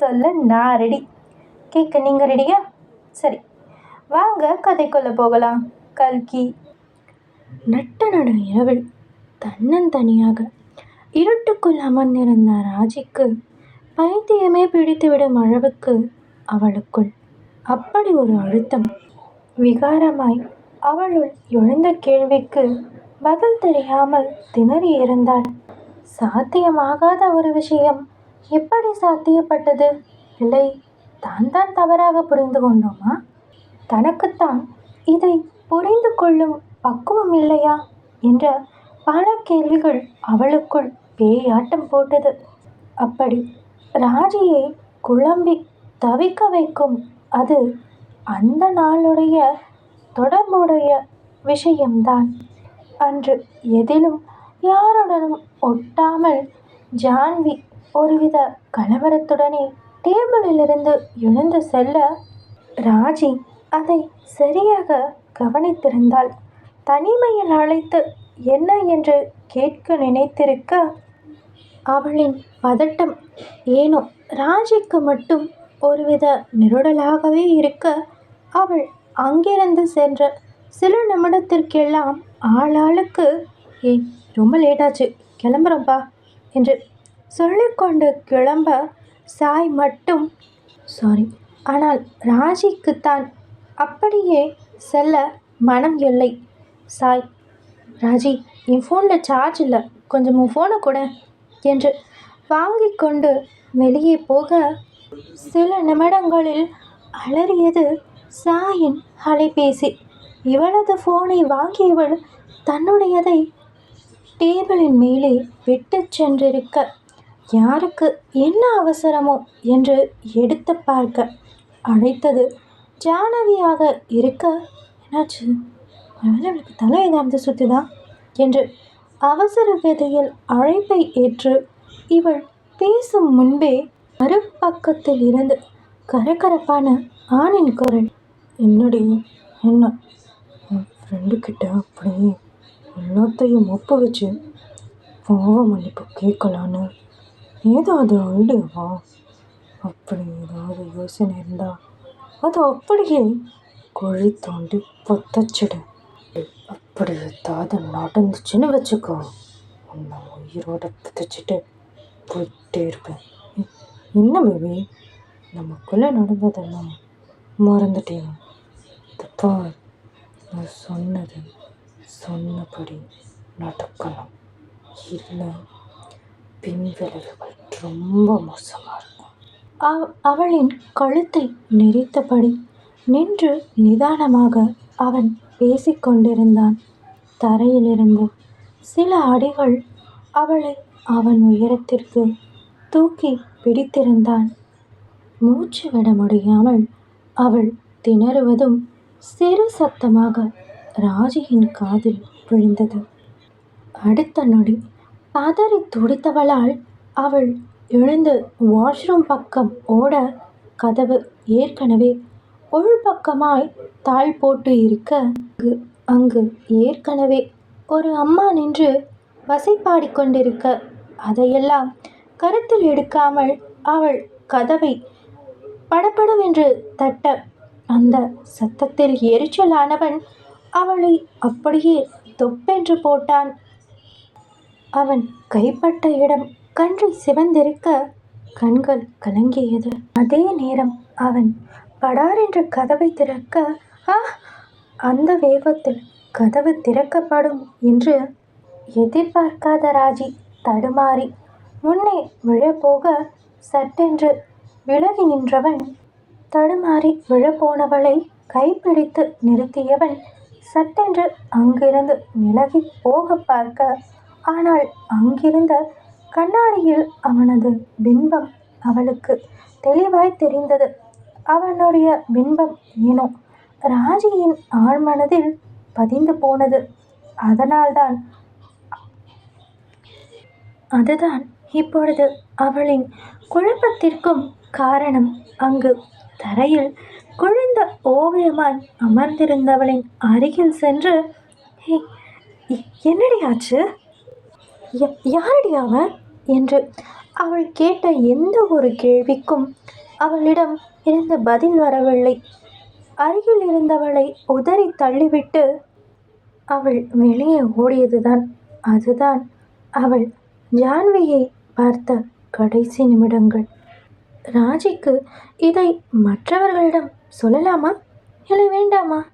சொல்ல நான் ரெடி கேட்க நீங்கள் ரெடியா சரி. வாங்க கதைக்குள்ளே போகலாம். கல்கி. நட்ட நடு இரவில் தன்னந்தனியாக இருட்டுக்குள் அமர்ந்திருந்த ராஜிக்கு பைத்தியமே பிடித்துவிடும் அளவுக்கு அவளுக்குள் அப்படி ஒரு அழுத்தம் விகாரமாய் அவளுள் எழுந்த கேள்விக்கு பதில் தெரியாமல் திணறி இருந்தாள் சாத்தியமாகாத ஒரு விஷயம். எப்படி சாத்தியப்பட்டது? இல்லை தான் தான் தவறாக புரிந்து கொண்டோமா? தனக்குத்தான் இதை புரிந்து கொள்ளும் பக்குவம் இல்லையா? என்ற பல கேள்விகள் அவளுக்குள் பேயாட்டம் போட்டது. அப்படி ராஜியை குழம்பி தவிக்க வைக்கும் அது அந்த நாளுடைய தொடர்புடைய விஷயம்தான். அன்று எதிலும் யாருடனும் ஒட்டாமல் ஜான்வி ஒருவித கலவரத்துடனே டேபிளிலிருந்து எழுந்து செல்ல ராஜி அதை சரியாக கவனித்திருந்தாள். தனிமையில் அழைத்து என்ன என்று கேட்க நினைத்திருக்க? அவளின் பதட்டம் ஏனோ ராஜிக்கு மட்டும் ஒருவித நிருடலாகவே இருக்க அவள் அங்கிருந்து சென்ற சில நிமிடத்திற்கெல்லாம் ஆளாளுக்கு ஏய் ரொம்ப லேட்டாச்சு கிளம்புறோம்ப்பா என்று சொல்லிக்கொண்டு கிளம்ப சாய் மட்டும் சாரி ஆனால் ராஜிக்குத்தான் அப்படியே செல்ல மனம் இல்லை. சாய் ராஜி என் ஃபோனில் சார்ஜ் இல்லை. கொஞ்சம் உன் ஃபோனை கூட. என்று வாங்கி கொண்டு வெளியே போக சில நிமிடங்களில் அலறியது சாயின் அலைபேசி. இவளது ஃபோனை வாங்கியவள் தன்னுடையதை டேபிளின் மேலே விட்டுச் சென்றிருக்க யாருக்கு என்ன அவசரமோ என்று எடுத்து பார்க்க அழைத்தது ஜானவியாக இருக்க என்னாச்சு? அவளுக்கு தலை ஏதாவது சுத்துதா? என்று அவசர விதையில் அழைப்பை ஏற்று இவள் பேசும் முன்பே மறுபக்கத்தில் இருந்து கரகரப்பான ஆணின் குரல் என்னுடைய என்ன? என் ஃப்ரெண்டு கிட்ட அப்படியே எல்லாத்தையும் ஒப்பு வச்சு பாவ மன்னிப்பு கேட்கலான்னு ஏதாவது ஐடியாவா அப்படி ஏதாவது யோசனை இருந்தா அது அப்படியே குழி தோண்டி பொத்தச்சிடு அப்படி ஏதாவது நடந்துச்சுன்னு வச்சுக்கோ. உன்னை உயிரோட புதைச்சிட்டு போயிட்டே இருப்பேன். என்ன பேபி? நமக்குள்ளே நடந்ததெல்லாம் மறந்துட்டேன் தப்பா நான் சொன்னது சொன்னபடி நடக்கணும். இல்லை பின்விளைவுகள் ரொம்ப மோசமாக இருக்கும். அவளின் கழுத்தை நெரித்தபடி நின்று நிதானமாக அவன் பேசிக்கொண்டிருந்தான் தரையிலிருந்து சில அடிகள் அவளை அவன் உயரத்திற்கு தூக்கி பிடித்திருந்தான். மூச்சு விட முடியாமல் அவள் திணறுவதும் சிறு சத்தமாக ராஜியின் காதில் விழுந்தது. அடுத்த நொடி பதறி துடித்தவளால் அவள் எழுந்து வாஷ்ரூம் பக்கம் ஓட கதவு ஏற்கனவே உள்பக்கமாய் தாள் போட்டு இருக்க அங்கு அங்கு ஏற்கனவே ஒரு அம்மா நின்று வசைபாடிக் கொண்டிருக்க. அதையெல்லாம் கருத்தில் எடுக்காமல் அவள் கதவை படபடவென்று தட்ட அந்த சத்தத்தில் எரிச்சலானவன் அவளை அப்படியே தொப்பென்று போட்டான். அவன் கைப்பட்ட இடம் கன்றி சிவந்திருக்க கண்கள் கலங்கியது. அதே நேரம் அவன் படாரென்று கதவை திறக்க ஆ அந்த வேகத்தில் கதவு திறக்கப்படும் என்று எதிர்பார்க்காத ராஜி தடுமாறி முன்னே விழப்போக சட்டென்று விலகி நின்றவன் தடுமாறி விழப்போனவளை கைப்பிடித்து நிறுத்தியவன் சட்டென்று அங்கிருந்து விலகி போக பார்க்க ஆனால் அங்கிருந்த கண்ணாடியில் அவனது பிம்பம் அவளுக்கு தெளிவாய் தெரிந்தது. அவனுடைய பிம்பம் ஏனோ ராஜியின் ஆழ்மனதில் பதிந்து போனது. அதனால்தான் அதுதான் இப்பொழுது அவளின் குழப்பத்திற்கும் காரணம். அங்கு தரையில் குழிந்த ஓவியமாய் அமர்ந்திருந்தவளின் அருகில் சென்று என்னடி ஆச்சு? யாரடி அவன்? என்று அவள் கேட்ட எந்த ஒரு கேள்விக்கும் அவளிடம் இருந்து பதில் வரவில்லை. அருகில் இருந்தவளை உதறி தள்ளிவிட்டு அவள் வெளியே ஓடியதுதான். அதுதான் அவள் ஜான்வியை பார்த்த கடைசி நிமிடங்கள். ராஜிக்கு இதை மற்றவர்களிடம் சொல்லலாமா? இல்லை வேண்டாமா?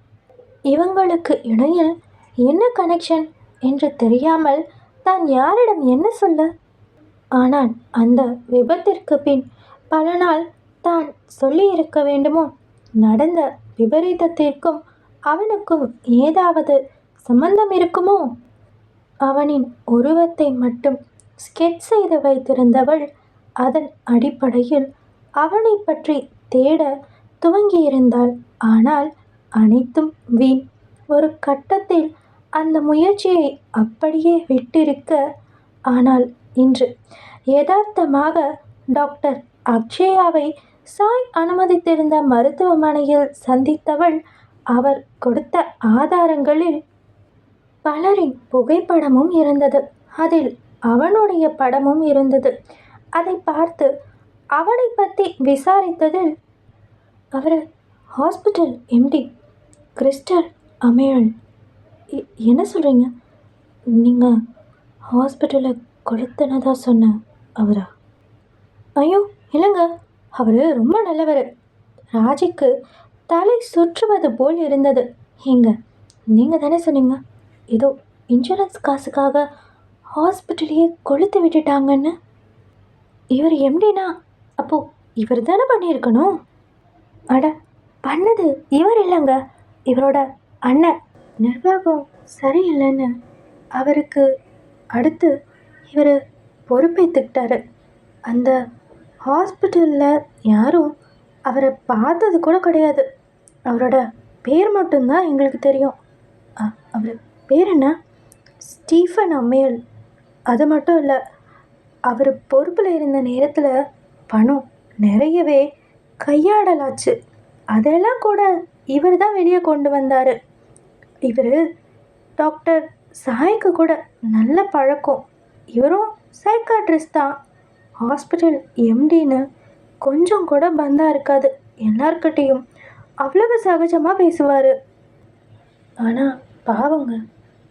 இவங்களுக்கு இடையில் என்ன கனெக்ஷன் என்று தெரியாமல் தான் யாரிடம் என்ன சொல்ல? ஆனால் அந்த விபத்திற்கு பின் பல நாள் தான் சொல்லியிருக்க வேண்டுமோ? நடந்த விபரீதத்திற்கும் அவனுக்கும் ஏதாவது சம்பந்தம் இருக்குமோ? அவனின் உருவத்தை மட்டும் ஸ்கெட்ச் செய்து வைத்திருந்தவள் அதன் அடிப்படையில் அவனை பற்றி தேட துவங்கியிருந்தாள். ஆனால் அனைத்தும் வீண். ஒரு கட்டத்தில் அந்த முயற்சியை அப்படியே விட்டிருக்க ஆனால் இன்று. யதார்த்தமாக டாக்டர் அக்ஷயாவை சாய் அனுமதித்திருந்த மருத்துவமனையில் சந்தித்தவள் அவர் கொடுத்த ஆதாரங்களில் பலரின் புகைப்படமும் இருந்தது. அதில் அவனுடைய படமும் இருந்தது. அதை பார்த்து அவனை பற்றி விசாரித்ததில் அவர் ஹாஸ்பிட்டல் எம்டி கிறிஸ்டல் அமேழன் எ- என்ன சொல்கிறீங்க நீங்கள் ஹாஸ்பிட்டலில் கொளுத்தினதா சொன்ன அவரா? ஐயோ இல்லைங்க. அவர் ரொம்ப நல்லவர். ராஜிக்கு தலை சுற்றுவது போல் இருந்தது. ஏங்க நீங்கள் தானே சொன்னீங்க? ஏதோ இன்சூரன்ஸ் காசுக்காக ஹாஸ்பிட்டலையே கொளுத்து விட்டுட்டாங்கன்னு? இவர் எம்டினா? அப்போது இவர் தானே பண்ணியிருக்கணும்? அட பண்ணது இவர் இல்லைங்க. இவரோட அண்ணன். நிர்வாகம் சரியில்லைன்னு அவருக்கு அடுத்து இவர் பொறுப்பேற்றுக்கிட்டாரு அந்த ஹாஸ்பிட்டலில் யாரும் அவரை பார்த்தது கூட கிடையாது. அவரோட பேர் மட்டும்தான் எங்களுக்கு தெரியும். அவர் பேர் என்ன? ஸ்டீஃபன் அம்மையல் அது மட்டும் இல்லை அவர் பொறுப்பில் இருந்த நேரத்தில் பணம் நிறையவே கையாடலாச்சு. அதெல்லாம் கூட இவர் தான் வெளியே கொண்டு வந்தார். இவர் டாக்டர் சாய்க்கு கூட நல்ல பழக்கம். இவரும் சைக்காட்ரிஸ்ட் தான். ஹாஸ்பிட்டல் எம்டின்னு கொஞ்சம் கூட பந்தா இருக்காது எல்லார்கிட்டேயும். அவ்வளவு சகஜமாக பேசுவார். ஆனால் பாவங்க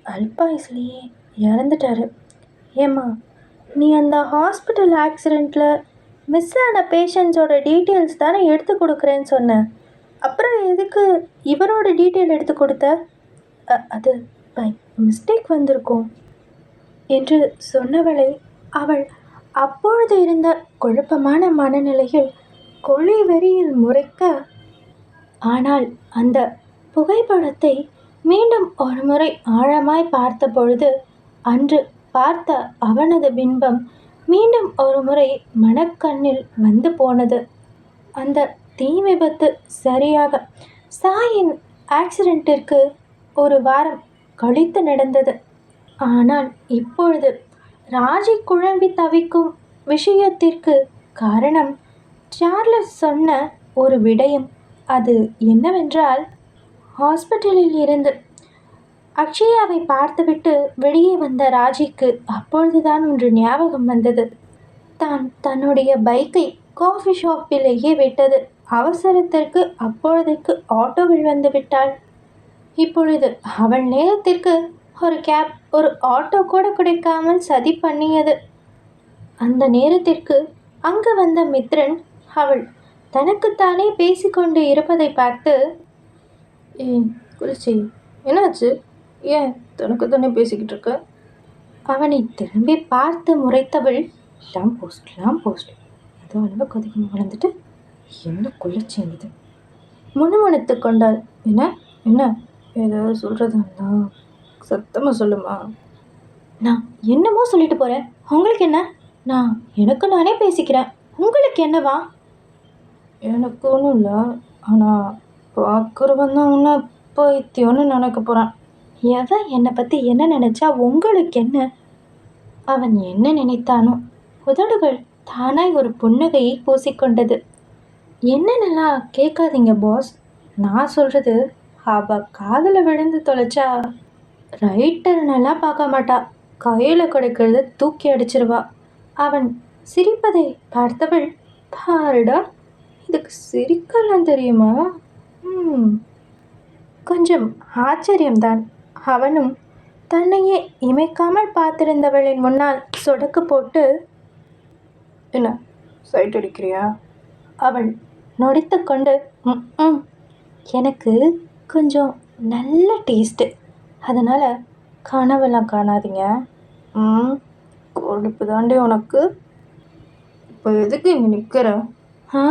அல்பாயுஸ்லேயே இறந்துட்டாரு. ஏம்மா நீ அந்த ஹாஸ்பிட்டல் ஆக்சிடெண்ட்டில் மிஸ் ஆன பேஷண்ட்ஸோட டீட்டெயில்ஸ் தானே எடுத்து கொடுக்குறேன்னு சொன்னேன் அப்புறம் எதுக்கு இவரோட டீட்டெயில் எடுத்து கொடுத்த? அது பை மிஸ்டேக் வந்திருக்கும் என்று சொன்னவளை அவள் அப்பொழுது இருந்த குழப்பமான மனநிலையில் கொலை வெறியில் முறைக்க ஆனால் அந்த புகைப்படத்தை மீண்டும் ஒருமுறை ஆழமாய் பார்த்த பொழுது அன்று பார்த்த அவனது பின்பம் மீண்டும் ஒருமுறை மனக்கண்ணில் வந்து போனது. அந்த தீ விபத்து சரியாக சாயின் ஆக்சிடென்ட்டிற்கு ஒரு வாரம் கழித்து நடந்தது. ஆனால் இப்பொழுது ராஜி குழம்பி தவிக்கும் விஷயத்திற்கு காரணம் சார்லஸ் சொன்ன ஒரு விடயம். அது என்னவென்றால் ஹாஸ்பிட்டலில் இருந்து அக்ஷயாவை பார்த்துவிட்டு வெளியே வந்த ராஜிக்கு அப்பொழுதுதான் ஒன்று ஞாபகம் வந்தது. தான் தன்னுடைய பைக்கை காஃபி ஷாப்பிலேயே விட்டது. அவசரத்திற்கு அப்பொழுதுக்கு ஆட்டோவில் வந்து விட்டாள். இப்பொழுது அவள் நேரத்திற்கு ஒரு கேப் ஒரு ஆட்டோ கூட கிடைக்காமல் சதி பண்ணியது. அந்த நேரத்திற்கு அங்கு வந்த மித்ரன் அவள் தனக்குத்தானே பேசிக்கொண்டு இருப்பதை பார்த்து ஏ குளிச்சி என்னாச்சு? ஏன் தனக்கு தானே பேசிக்கிட்டு இருக்க? அவனை திரும்பி பார்த்து முறைத்தவள் லாம் போஸ்ட் லாம் போஸ்ட். ஏதோ அளவு கொதிக்கணும் வளர்ந்துட்டு என்ன குளிர்ச்சிங்குது முணுமுணுத்து கொண்டாள். என்ன என்ன? ஏதாவது சொல்கிறது இருந்தா சத்தமாக சொல்லுமா? நான் என்னமோ சொல்லிட்டு போகிறேன் உங்களுக்கு என்ன? நான் எனக்கு நானே பேசிக்கிறேன். உங்களுக்கு என்னவா? எனக்கு ஒன்றும் இல்லை. ஆனால் பார்க்குறவன் தான் உன்னை பைத்தியம்னு நினைக்க போகிறான் எவன் என்னை பற்றி என்ன நினச்சா உங்களுக்கு என்ன? அவன் என்ன நினைத்தானோ? உதடுகள் தானாய் ஒரு புன்னகையை பூசிக்கொண்டது. என்னென்னலாம் கேட்காதீங்க பாஸ் நான் சொல்கிறது அவ காதில் விழுந்து தொலைச்சா ரைட்டர்னெல்லாம் பார்க்க மாட்டா. கையில் கிடைக்கிறத தூக்கி அடிச்சிருவா. அவன் சிரிப்பதை பார்த்தவள் பாருடா இதுக்கு சிரிக்கலாம் தெரியுமா? ம். கொஞ்சம் ஆச்சரியம்தான். அவனும் தன்னையே இமைக்காமல் பார்த்திருந்தவளின் முன்னால் சொடக்கு போட்டு என்ன சைட் அடிக்கிறியா? அவள் நொடித்து கொண்டு "ம், ம் எனக்கு கொஞ்சம் நல்ல டேஸ்ட்டு அதனால் கனவெல்லாம் காணாதீங்க. ம் கொழுப்பு தாண்டி உனக்கு. இப்போ எதுக்கு இங்கே நிற்கிற ஆ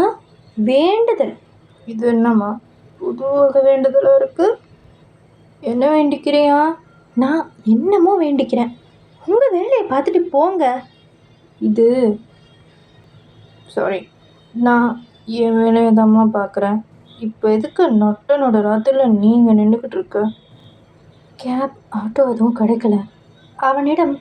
வேண்டுதல். இது என்னம்மா? புது வகை வேண்டுதலாக இருக்குது என்ன வேண்டிக்கிறியா? நான் என்னமோ வேண்டிக்கிறேன். உங்கள் வேலையை பார்த்துட்டு போங்க. இது சாரி நான் என் வேலையை தாம்மா பார்க்குறேன். இப்போ எதுக்கு நொட்டனோட ராத்திரியில் நீங்கள் நின்றுக்கிட்டு இருக்க? கேப் ஆட்டோ எதுவும் கிடைக்கல. அவனிடம்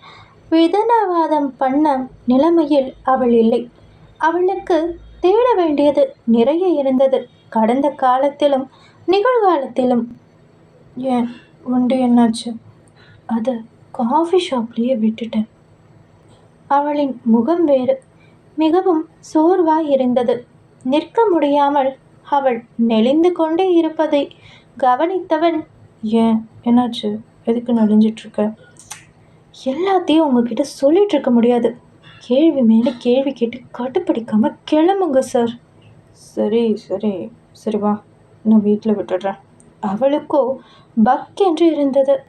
விதனவாதம் பண்ண நிலைமையில் அவள் இல்லை. அவளுக்கு தேட வேண்டியது நிறைய இருந்தது. கடந்த காலத்திலும் நிகழ்காலத்திலும். ஏன்? உண்டு என்னாச்சு? அது காஃபி ஷாப்லேயே விட்டுட்டேன். அவளின் முகம் வேறு. மிகவும் சோர்வாய் இருந்தது. நிற்க முடியாமல் அவள் நெளிந்து கொண்டே இருப்பதை கவனித்தவன் ஏன்? என்னாச்சு? எதுக்கு நெளிஞ்சிட்ருக்க எல்லாத்தையும் உங்ககிட்ட சொல்லிட்டு இருக்க முடியாது. கேள்வி மேலே கேள்வி கேட்டு கட்டுப்பிடிக்காமல் கிளம்புங்க சார். சரி சரி சரி வா. நான் வீட்டில் விட்டுடுறேன். அவளுக்கோ பக் என்று இருந்தது.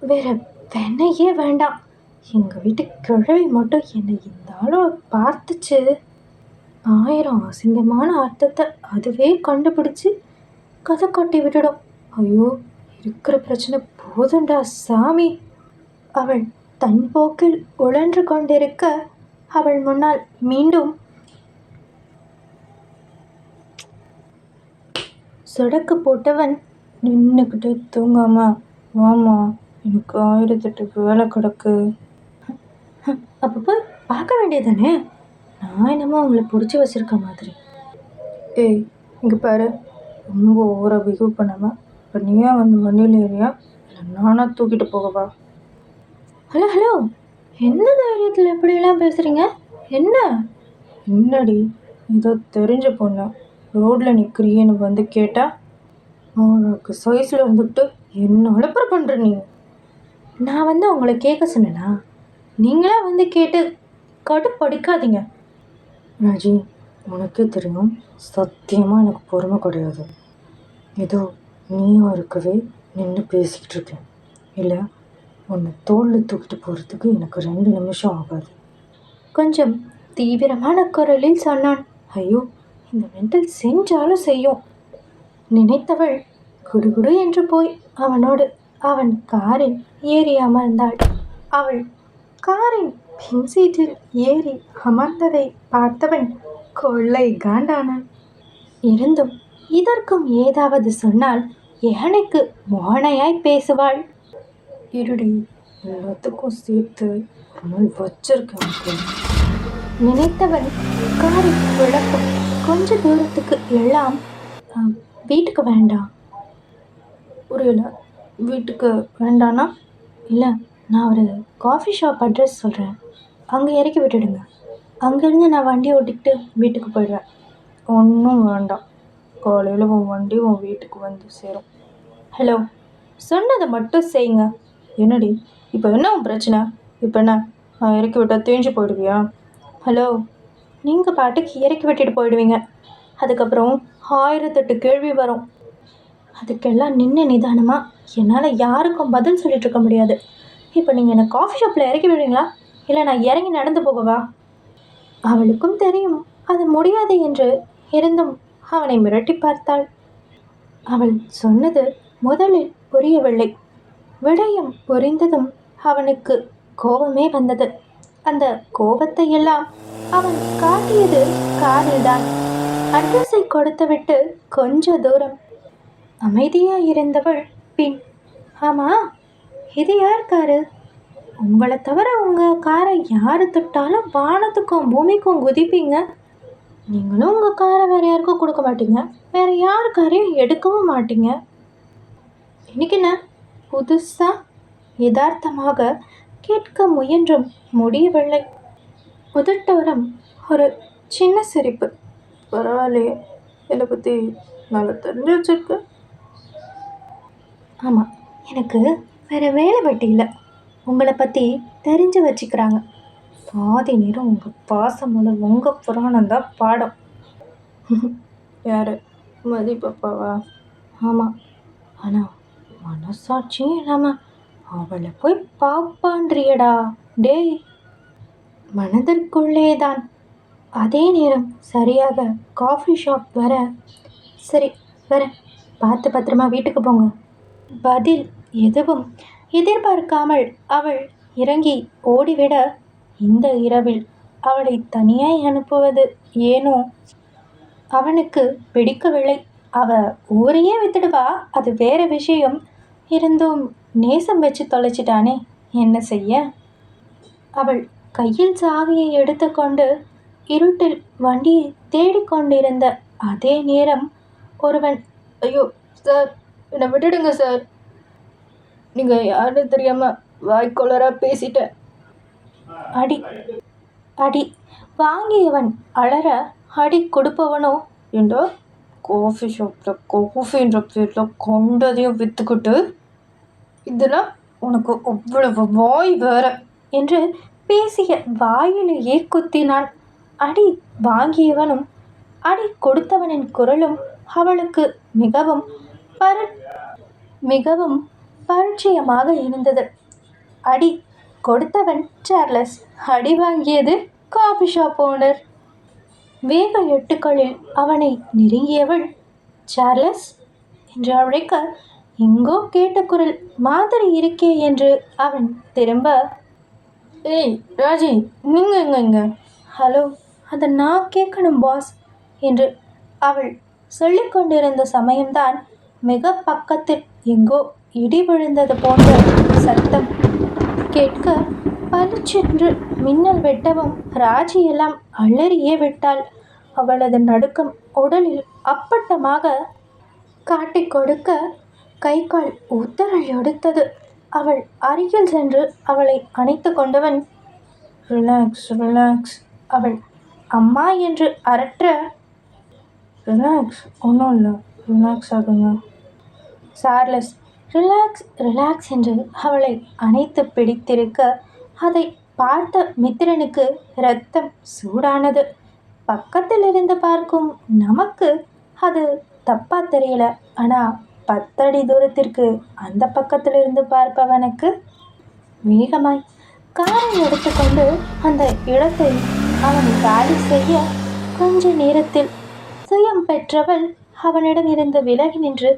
வேற வெண்ணையே வேண்டாம். எங்கள் வீட்டு கிழவி மட்டும் என்னை இந்த ஆளோ பார்த்துச்சு. ஆயிரம் அசிங்கமான அர்த்தத்தை அதுவே கண்டுபிடிச்சு கதை கட்டி விட்டுடும். ஐயோ இருக்கிற பிரச்சனை போதுண்டா சாமி. அவள் தன் போக்கில் உழன்று கொண்டிருக்க அவள் முன்னால் மீண்டும் சொடக்கு போட்டவன் நின்றுக்கிட்டு தூங்காம? வாமா எனக்கு ஆயிரத்தெட்டுக்கு வேலை கிடக்கு. அப்போ போய் பார்க்க வேண்டியதானே நான் என்னமோ உங்களை பிடிச்சி வச்சிருக்க மாதிரி. ஏய் இங்கே பாரு. ரொம்ப ஓவராக பிஹேவ் பண்ணாமல் இப்போ நீயா வந்து வண்டியில் ஏறியா? இல்லை நானாக தூக்கிட்டு போகவா? Hello hello. என்ன தைரியத்தில் இப்படியெல்லாம் பேசுகிறீங்க என்ன? என்னடி? ஏதோ தெரிஞ்ச பொண்ணு. ரோட்டில் நிற்கிறியேன்னு வந்து கேட்டா உனக்கு சைஸில் இருந்துக்கிட்டு என்ன அலப்பற பண்ணுற நீ? நான் வந்து உங்களை கேட்க சொன்னேனா? நீங்களா வந்து கேட்டு கடுப்படிக்காதீங்க. ராஜி உனக்கே தெரியும் சத்தியமாக எனக்கு பொறுமை கிடையாது. ஏதோ நீயும் இருக்கவே நின்று பேசிக்கிட்டு இருக்கேன் இல்லை உன்னை தோளில் தூக்கிட்டு போகிறதுக்கு எனக்கு ரெண்டு நிமிஷம் ஆகாது. கொஞ்சம் தீவிரமான குரலில் சொன்னான். ஐயோ இந்த மென்டல் செஞ்சாலும் செய்யும். நினைத்தவள் குடுகுடு என்று போய் அவனோடு அவன் காரில் ஏறி அமர்ந்தாள். அவள் காரின் பின் சீட்டில் ஏறி அமர்ந்ததை பார்த்தவன் கொள்ளை காண்டானான் இருந்தும் இதற்கும் ஏதாவது சொன்னால் யானைக்கு மோனையாய் பேசுவாள். இருடி எல்லாத்துக்கும் சேர்த்து ஒரு வச்சிருக்கேன் நினைத்தவன் காரி குழப்பம் கொஞ்ச தூரத்துக்கு எல்லாம் வீட்டுக்கு வேண்டாம். புரியல வீட்டுக்கு வேண்டானா? இல்லை நான் ஒரு காஃபி ஷாப் அட்ரஸ் சொல்கிறேன் அங்கே இறக்கி விட்டுடுங்க. அங்கேருந்து நான் வண்டியை ஓட்டிக்கிட்டு வீட்டுக்கு போயிடுவேன். ஒன்றும் வேண்டாம். காலையில் உன் வண்டி உன் வீட்டுக்கு வந்து சேரும். ஹலோ சொன்னதை மட்டும் செய்யுங்க. என்னடி? இப்போ என்ன உன் பிரச்சனை? இப்போ என்ன? நான் இறக்கி விட்டால் தேஞ்சு போயிடுவியா? ஹலோ நீங்கள் பாட்டுக்கு இறக்கி விட்டுட்டு போயிடுவீங்க. அதுக்கப்புறம் ஆயிரத்தெட்டு கேள்வி வரும். அதுக்கெல்லாம் நின்று நிதானமாக என்னால் யாருக்கும் பதில் சொல்லிட்டு இருக்க முடியாது. இப்போ நீங்கள் என்னை காஃபி ஷாப்பில் இறக்கி விடுவீங்களா? இல்லை நான் இறங்கி நடந்து போகவா? அவளுக்கும் தெரியும் அது முடியாது என்று இருந்தும் அவனை மிரட்டி பார்த்தாள். அவள் சொன்னது முதலில் புரியவில்லை. விடயம் புரிந்ததும் அவனுக்கு கோபமே வந்தது. அந்த கோபத்தை எல்லாம் அவன் காட்டியது காரில்தான் அட்ரஸை கொடுத்துவிட்டு கொஞ்ச தூரம் அமைதியாக இருந்தவள் பின் ஆமா இது யார் காரு உங்களை தவிர உங்கள் காரை யார் தொட்டாலும் வானத்துக்கும் பூமிக்கும் குதிப்பீங்க. நீங்களும் உங்கள் காரை வேறு யாருக்கும் கொடுக்க மாட்டீங்க. வேறு யார் காரையும் எடுக்கவும் மாட்டீங்க. இன்னைக்கு என்ன? புதுசாக யதார்த்தமாக கேட்க முயன்றும் முடியவில்லை. முதட்டோரம் ஒரு சின்ன சிரிப்பு. பரவாயில்லையே. என்னை பற்றி நல்லா தெரிஞ்சு வச்சுருக்கு. ஆமாம் எனக்கு வேறு வேலை வெட்டி இல்லை. உங்களை பற்றி தெரிஞ்சு வச்சுக்கிறாங்க. பாதி நேரம் உங்கள் பாசமோட உங்கள் புராணம் தான் பாடம். யார்? மதி பாப்பாவா? ஆமாம் ஆனால் மனசாட்சியும் இல்லாமல் அவளை போய் பாப்பான்றியடா. டேய் மனதிற்குள்ளே தான் அதே நேரம் சரியாக காஃபி ஷாப் வர சரி வரேன் பார்த்து பத்திரமா வீட்டுக்கு போங்க. பதில் எதுவும் எதிர்பார்க்காமல் அவள் இறங்கி ஓடிவிட இந்த இரவில் அவளை தனியாய் அனுப்புவது ஏனோ? அவனுக்கு பிடிக்கவில்லை. அவ ஊரையே வித்துடுவா? அது வேற விஷயம். இருந்தும் நேசம் வச்சு தொலைச்சிட்டானே. என்ன செய்ய? அவள் கையில் சாவியை எடுத்துக்கொண்டு இருட்டில் வண்டியை தேடிக்கொண்டிருந்த அதே நேரம் ஒருவன் ஐயோ சார் என்னை விட்டுடுங்க சார். நீங்கள் யாருன்னு தெரியாமல் வாய்க்கொளராக பேசிட்டேன். அடி அடி வாங்கியவன் அலற அடி கொடுப்பவனோ? ஏண்டா? காஃபி ஷாப்பில் காஃபின்ற பேரில் கொண்டதையும் விற்றுக்கிட்டு இதெல்லாம் உனக்கு அவ்வளவு வாய் வேற. என்று பேசிய வாயிலேயே குத்தினான். அடி வாங்கியவனும் அடி கொடுத்தவனின் குரலும் அவளுக்கு மிகவும் பரி மிகவும் பரிச்சயமாக இருந்தது. அடி கொடுத்தவன் சார்லஸ் அடி வாங்கியது காஃபி ஷாப் ஓனர் வேக எட்டுக்களில் அவனை நெருங்கியவள் சார்லஸ் என்று அழைக்க எங்கோ கேட்ட குரல் மாதிரி இருக்கே என்று அவன் திரும்ப ஏய் ராஜி நீங்க எங்க இங்க? ஹலோ அதை நான் கேட்கணும் பாஸ் என்று அவள் சொல்லிக் கொண்டிருந்த சமயம்தான் மிக பக்கத்தில் எங்கோ இடி விழுந்தது போன்ற சத்தம் கேட்க பளிச்சென்று மின்னல் வெட்டவும் ராஜி எல்லாம் அலறியே விட்டாள். அவளது நடுக்கம் உடலில் அப்பட்டமாக காட்டிக் கொடுக்க கை கால் உத்தரல் எடுத்தது. அவள் அருகில் சென்று அவளை அணைத்து கொண்டவன் ரிலாக்ஸ் ரிலாக்ஸ். அவள் அம்மா என்று அரற்ற ரிலாக்ஸ் ஒன்றும் இல்லை ரிலாக்ஸ் ஆகுங்க. சார்லஸ் ரிலாக்ஸ் ரிலாக்ஸ் என்று அவளை அணைத்து பிடித்திருக்க அதை பார்த்த மித்திரனுக்கு இரத்தம் சூடானது. பக்கத்தில் இருந்து பார்க்கும் நமக்கு அது தப்பா தெரியல. ஆனால் பத்தடி தூரத்திற்கு அந்த பக்கத்தில் இருந்து பார்ப்பவனுக்கு வேகமாய் காரை எடுத்துக்கொண்டு அந்த இடத்தை அவன் காலி செய்ய கொஞ்ச நேரத்தில் சுயம் பெற்றவள் அவனிடம் இருந்து விலகி நின்று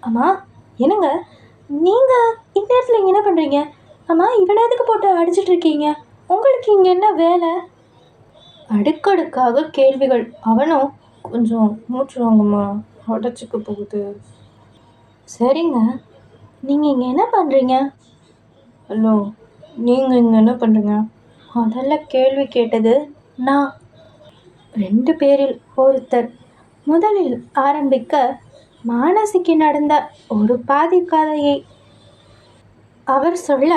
அம்மா என்னங்க? நீங்கள் இந்த இடத்துல இங்கே என்ன பண்ணுறீங்க ஆமாம் இவனை எதுக்கு போட்டு அடிச்சிட்டு இருக்கீங்க? உங்களுக்கு இங்கே என்ன வேலை? அடுக்கடுக்காக கேள்விகள். அவனும் கொஞ்சம் மூச்சு வாங்கம்மா அடைச்சிக்க போகுது. சரிங்க. நீங்கள் இங்கே என்ன பண்ணுறீங்க ஹலோ நீங்கள் இங்கே என்ன பண்ணுறீங்க முதல்ல கேள்வி கேட்டது நான். ரெண்டு பேரில் ஒருத்தர் முதலில் ஆரம்பிக்க மானசிக்கு நடந்த ஒரு பாதி கதையை அவர் சொல்ல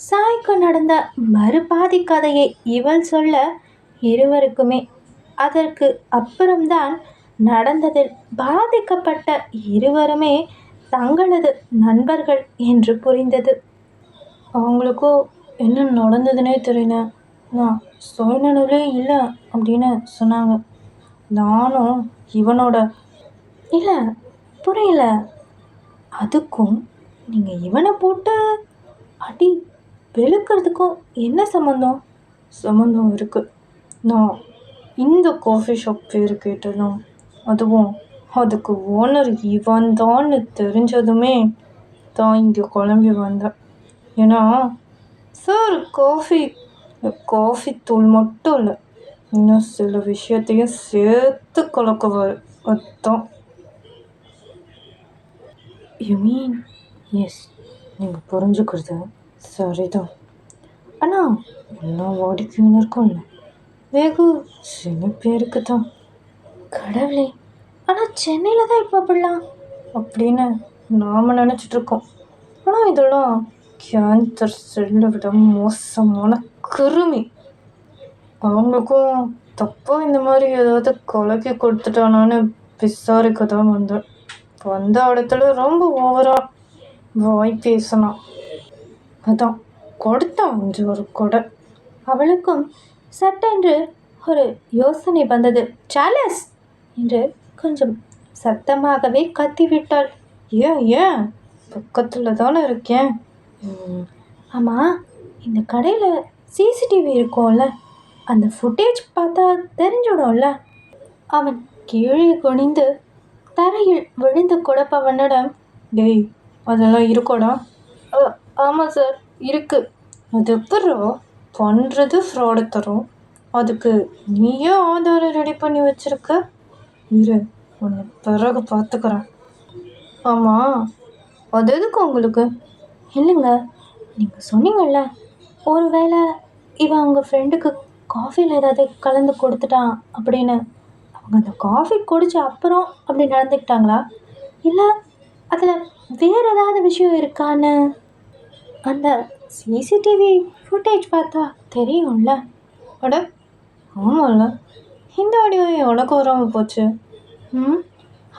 சாய்க்கு நடந்த மறுபாதி கதையை இவள் சொல்ல இருவருக்குமே. அதற்கு அப்புறம்தான் நடந்ததில் பாதிக்கப்பட்ட இருவருமே தங்களது நண்பர்கள் என்று புரிந்தது. அவங்களுக்கும் என்ன நடந்ததுனே தெரியல. நான் சுயநனவுலே இல்லை அப்படின்னு சொன்னாங்க. நானும் இவனோட இல்லை புரியல. அதுக்கும் நீங்கள் இவனை போட்டு அடி வெளுக்கிறதுக்கும் என்ன சம்மந்தம் சம்மந்தம் இருக்குது நான் இந்த காஃபி ஷாப் பேர் கேட்டதும் அதுவும் அதுக்கு ஓனர் இவன் தான்னு தெரிஞ்சதுமே தான் இங்கே கிளம்பி வந்தேன். ஏன்னா சார் காஃபி காஃபி தூள் மட்டும் இல்லை. இன்னும் சில விஷயத்தையும் சேர்த்து கலக்குவார். அதுதான் யூ மீன் எஸ் நீங்கள் புரிஞ்சுக்கிறது சரிதான் ஆனால் எல்லா இல்லை வெகு சில பேருக்கு தான் கடவுளே ஆனால் சென்னையில் தான் இப்போ அப்படிலாம் அப்படின்னு நாம் நினச்சிட்ருக்கோம் ஆனால் இதெல்லாம் கேன்சர் செல்லை விட மோசமான கிருமி. அவங்களுக்கும் தப்பாக இந்த மாதிரி ஏதாவது கலக்கி கொடுத்துட்டானான்னு விசாரிக்க தான் வந்தேன். வந்த இடத்துல ரொம்ப ஓவராக வாய் பேசினான் அதான் கொடுத்தான் அஞ்சு ஒரு கொடை. அவளுக்கும் சட்டென்று ஒரு யோசனை வந்தது. சாலஸ் என்று கொஞ்சம் சத்தமாகவே கத்திவிட்டாள். ஏன் ஏன்? பக்கத்தில் தானே இருக்கேன். ஆமாம் இந்த கடையில் சிசிடிவி இருக்கும்ல. அந்த ஃபுட்டேஜ் பார்த்தா தெரிஞ்சிடும்ல. அவன் கீழே குனிந்து தரையில் விழுந்து குழப்பவனிடம் டேய் அதெல்லாம் இருக்கோடா? ஆமாம் சார் இருக்கு. அது எப்பட்றா பண்ணுறது ஃப்ராடு தரும். அதுக்கு நீயே ஆதாரம் ரெடி பண்ணி வச்சிருக்க? இரு உன்னை பிறகு பார்த்துக்கிறேன். ஆமாம் அது எதுக்கு உங்களுக்கு? இல்லைங்க நீங்கள் சொன்னீங்கல்ல. ஒருவேளை இவன் அவங்க ஃப்ரெண்டுக்கு காஃபியில் ஏதாவது கலந்து கொடுத்துட்டான் அப்படின்னு அவங்க அந்த காஃபி குடிச்ச அப்புறம் அப்படி நடந்துக்கிட்டாங்களா? இல்லை அதில் வேறு ஏதாவது விஷயம் இருக்கான்னு? அந்த சிசிடிவி ஃபுட்டேஜ் பார்த்தா தெரியும்ல. அட ஆமாம்ல இந்த ஆடியோ உனக்கு வராமல் போச்சு? ம்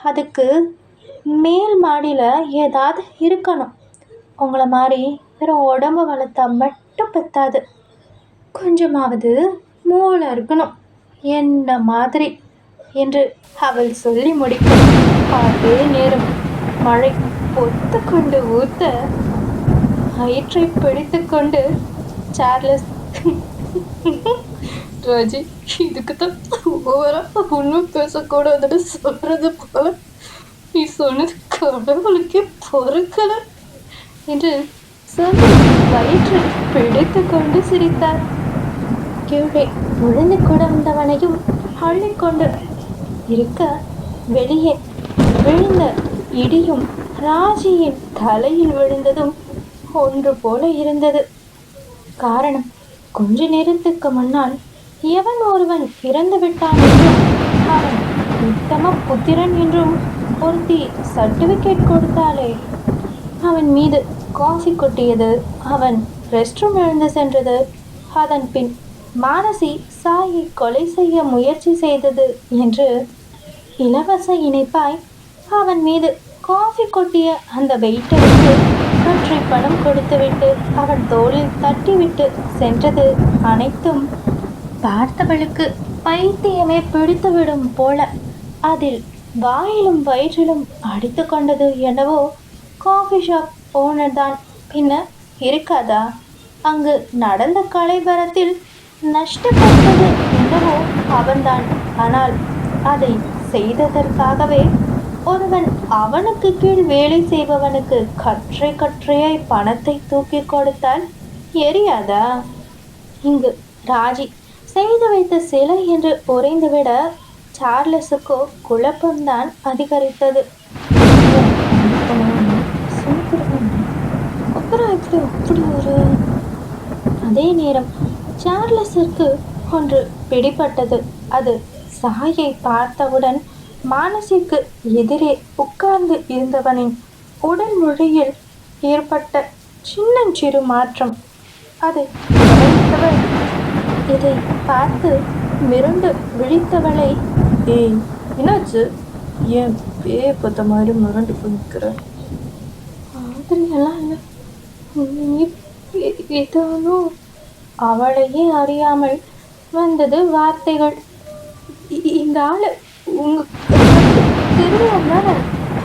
அதுக்கு மேல் மாடியில் ஏதாவது இருக்கணும். உங்களை மாதிரி வெறும் உடம்பு வளர்த்தா மட்டும் பத்தாது. கொஞ்சமாவது மூளை இருக்கணும். என்ன மாதிரி? என்று அவள் சொல்லி முடிக்கும். அதே நேரம் மழை பொத்து கொண்டு ஊத்த வயிற்றை பிடித்து கொண்டு சார்லஸ் ராஜி இதுக்கு தான் ஓவராக ஒன்றும் பேசக்கூடாதுன்னு சொல்கிறது போல நீ சொன்னது கடவுளுக்கே பொறுக்கல என்று சொல்லி வயிற்றை பிடித்து கொண்டு சிரித்தார். கீழே விழுந்து வந்தவனையும் அள்ளிக்கொண்டு இருக்க வெளியே விழுந்த இடியும் ராஜியின் தலையில் விழுந்ததும் ஒன்று போல இருந்தது. காரணம் கொஞ்ச நேரத்துக்கு முன்னால் எவன் ஒருவன் இறந்து விட்டான் என்றும் அவன் உத்தம புத்திரன் என்றும் ஒருத்தி சர்டிபிகேட் கொடுத்தாலே அவன் மீது காஃபி கொட்டியது அவன் ரெஸ்ட் ரூம் எழுந்து சென்றது. அதன் பின் மானசி சாயை கொலை செய்ய முயற்சி செய்தது என்று இலவச இணைப்பாய் அவன் மீது காஃபி கொட்டிய அந்த வெயிட்டருக்கு கற்றை பணம் கொடுத்துவிட்டு அவன் தோளில் தட்டிவிட்டு சென்றது அனைத்தும் பார்த்தவளுக்கு பைத்தியமே பிடித்துவிடும் போல. அதில் வாயிலும் வயிற்றிலும் அடித்து கொண்டது என்னவோ காஃபி ஷாப் ஓனர் தான். பின்ன இருக்காதா? அங்கு நடந்த கலைபரத்தில் நஷ்டப்பட்டது என்னவோ அவன்தான். ஆனால் அதை செய்ததற்காகவே ஒருவன் அவனுக்கு கீழ் வேலை செய்பவனுக்கு கற்றை கற்றையாய் பணத்தை தூக்கி கொடுத்தால் எரியாதா? இங்கு ராஜி செய்து வைத்த சிலை என்று உறைந்துவிட சார்லஸுக்கோ குழப்பம்தான் அதிகரித்தது. அப்புறம் எப்படி அப்படி ஒரு அதே நேரம் சார்லஸிற்கு ஒன்று பிடிபட்டது. அது சாயை பார்த்தவுடன் மானசிக்கு எதிரே உட்கார்ந்து இருந்தவனின் உடல் மொழியில் ஏற்பட்ட சின்னஞ்சிறு மாற்றம். அதை கவனித்தவள் இதை பார்த்து மிரண்டு விழித்தவளை ஏய் என்னாச்சு? ஏன் பேய பார்த்த மாதிரி மிரண்டு போய்க்கிற? மாதிரியெல்லாம் இல்லை. நீ அவளையே அறியாமல் வந்தது வார்த்தைகள். இந்த ஆள் உங்க தெரியும் தானே?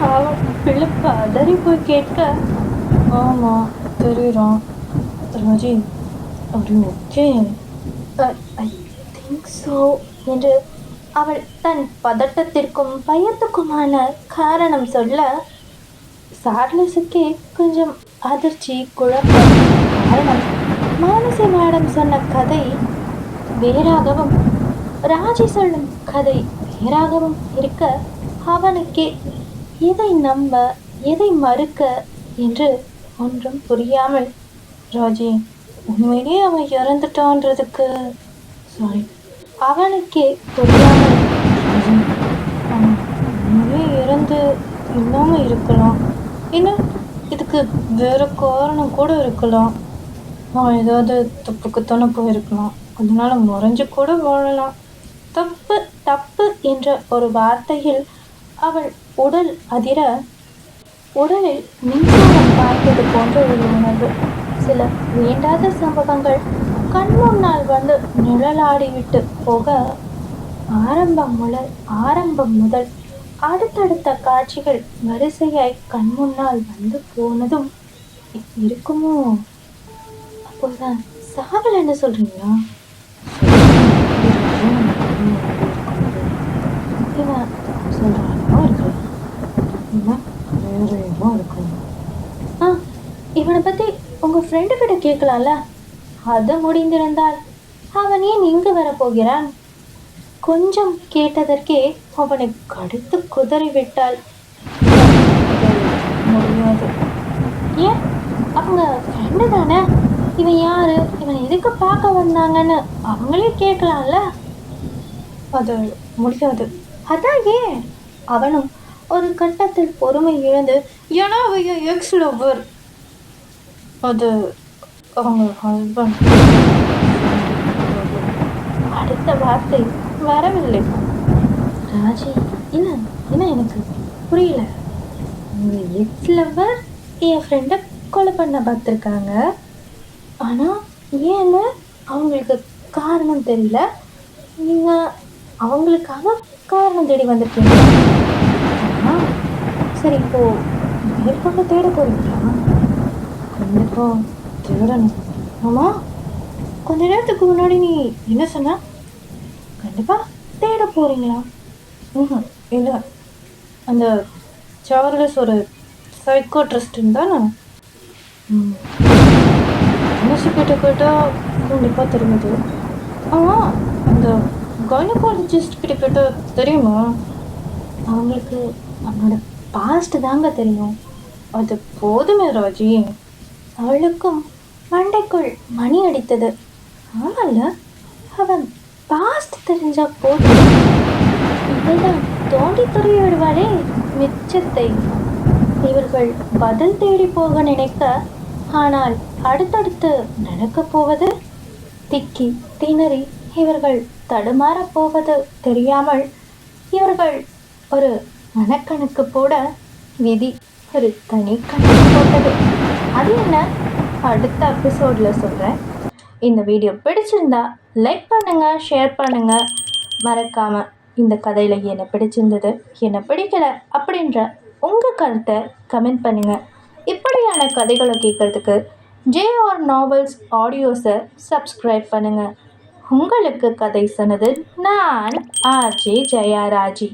அவள் போய் கேட்க. ஆமாம் தெரியுறான். ராஜி அப்படி ஓகே. ஐ திங்க் ஸோ என்று அவள் தன் பதட்டத்திற்கும் பயத்துக்குமான காரணம் சொல்ல சார்லஸுக்கே கொஞ்சம் அதிர்ச்சி குழப்பம் காரணம் மானசி மேடம் சொன்ன கதை வேறாகவும் ராஜி சொல்லும் கதை வேறாகவும் இருக்க அவனுக்கே எதை நம்ப எதை மறுக்க என்று ஒன்றும் புரியாமல் ராஜி உண்மையிலேயே அவன் இறந்துட்டான்றதுக்கு சாரி அவனுக்கே புரியாமல் ராஜி அவன் உண்மையிலே இறந்து இல்லாமல் இருக்கலாம். இன்னும் இதுக்கு வேறு காரணம் கூட இருக்கலாம். அவன் ஏதாவது தப்புக்குத்தானே போயிருக்கலாம். கொஞ்ச முறைஞ்சு கூட வாழலாம். தப்பு தப்பு என்ற ஒரு வார்த்தையில் அவள் உடல் அதிர உடலில் மின்சாரம் பார்த்தது போன்ற ஒரு உணர்வு. சில வேண்டாத சம்பவங்கள் கண் முன்னால் வந்து நிழலாடிவிட்டு போக ஆரம்பம் முதல் ஆரம்பம் முதல் அடுத்தடுத்த காட்சிகள் வரிசையாய் கண் முன்னால் வந்து போனதும் இருக்குமோ? ஏதோ இருக்கும் ஆ இவனை பற்றி உங்கள் ஃப்ரெண்டு கிட்ட கேட்கலாம்ல? அது முடிந்திருந்தால் அவன் ஏன் இங்கு வரப்போகிறான்? கொஞ்சம் கேட்டதற்கே அவனை கடுத்து குதறி விட்டாள் முடியாது. ஏன்? அவங்க ஃப்ரெண்டு தானே? இவன் யாரு? இவன் எதுக்கு பார்க்க வந்தாங்கன்னு அவங்களே கேட்கலாம்ல. அது முடியாது. அதான் ஏன்? அவனும் ஒரு கட்டத்தில் பொறுமை இழந்து ஏன்னா எக்ஸ் லவ்வர் அது அவங்க ஹஸ்பண்ட் அடுத்த வார்த்தை வரவில்லை. ராஜி என்ன? என்ன எனக்கு புரியல? உங்கள் எக்ஸ் லவ்வர் என் ஃப்ரெண்டை கொலை பண்ண பார்த்துருக்காங்க. ஆனால் ஏன்னு அவங்களுக்கு காரணம் தெரியல. நீங்கள் அவங்களுக்காக காரணம் தேடி வந்திருக்கீங்க. சரி இப்போ மேற்கொண்டு தேட போறீங்களா? கண்டிப்பாக தேடணும். ஆமா கொஞ்ச நேரத்துக்கு முன்னாடி நீ என்ன சொன்ன? கண்டிப்பாக தேட போறீங்களா? ம் இல்லை. அந்த சார்லஸ் ஒரு சைக்கோட்ரிஸ்ட்னு தானே? ம். மனசு கிட்ட கேட்டால் கண்டிப்பாக தெரிஞ்சது. ஆமாம் அந்த கைனகாலஜிஸ்ட் கிட்ட கேட்டால் தெரியுமா? அவங்களுக்கு அவனோட பாஸ்ட் தாங்க தெரியும். அது போதுமே ராஜி. அவளுக்கும் மண்டைக்குள் மணி அடித்தது. ஆமால்ல அவன் பாஸ்ட் தெரிஞ்சா போதும். இவள்தான் தோண்டி துருவி விடுவாளே மிச்சத்தை. இவர்கள் பதில் தேடி போக நினைக்க ஆனால் அடுத்தடுத்து நடக்கப் போவது? திக்கி திணறி இவர்கள் தடுமாறப் போவது தெரியாமல் இவர்கள் ஒரு மனக்கணக்கு போட விதி ஒரு தனி கணக்கு போட்டது. அது என்ன? அடுத்த எபிசோடில் சொல்கிறேன் இந்த வீடியோ பிடிச்சிருந்தா லைக் பண்ணுங்கள் ஷேர் பண்ணுங்கள் மறக்காமல் இந்த கதையில் என்ன பிடிச்சிருந்தது என்ன பிடிக்கல அப்படின்ற உங்கள் கருத்தை கமெண்ட் பண்ணுங்கள் இப்படியான கதைகளை கேட்குறதுக்கு ஜேஆர் நாவல்ஸ் ஆடியோஸை சப்ஸ்கிரைப் பண்ணுங்கள் உங்களுக்கு கதை சொன்னது நான் ஆர்ஜே ஜெயாராஜி.